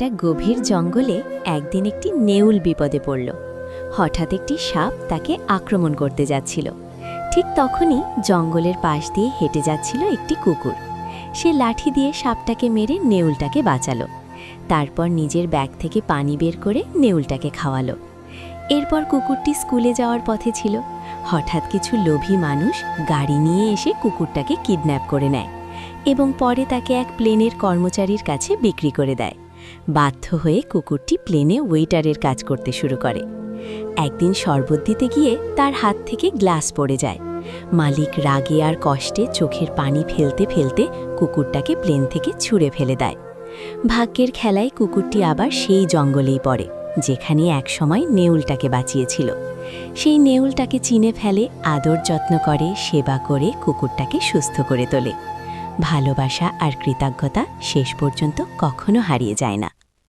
একটা গভীর জঙ্গলে একদিন একটি নেউল বিপদে পড়ল। হঠাৎ একটি সাপ তাকে আক্রমণ করতে যাচ্ছিল। ঠিক তখনই জঙ্গলের পাশ দিয়ে হেঁটে যাচ্ছিল একটি কুকুর। সে লাঠি দিয়ে সাপটাকে মেরে নেউলটাকে বাঁচালো। তারপর নিজের ব্যাগ থেকে পানি বের করে নেউলটাকে খাওয়ালো। এরপর কুকুরটি স্কুলে যাওয়ার পথে ছিল। হঠাৎ কিছু লোভী মানুষ গাড়ি নিয়ে এসে কুকুরটাকে কিডন্যাপ করে নেয় এবং পরে তাকে এক প্লেনের কর্মচারীর কাছে বিক্রি করে দেয়। বাধ্য হয়ে কুকুরটি প্লেনে ওয়েটারের কাজ করতে শুরু করে। একদিন শরবত দিতে গিয়ে তার হাত থেকে গ্লাস পড়ে যায়। মালিক রাগে আর কষ্টে চোখের পানি ফেলতে ফেলতে কুকুরটাকে প্লেন থেকে ছুঁড়ে ফেলে দেয়। ভাগ্যের খেলায় কুকুরটি আবার সেই জঙ্গলেই পড়ে, যেখানে একসময় নেউলটাকে বাঁচিয়েছিল। সেই নেউলটাকে চিনে ফেলে, আদর যত্ন করে, সেবা করে কুকুরটাকে সুস্থ করে তোলে। ভালোবাসা আর কৃতজ্ঞতা শেষ পর্যন্ত কখনো হারিয়ে যায় না।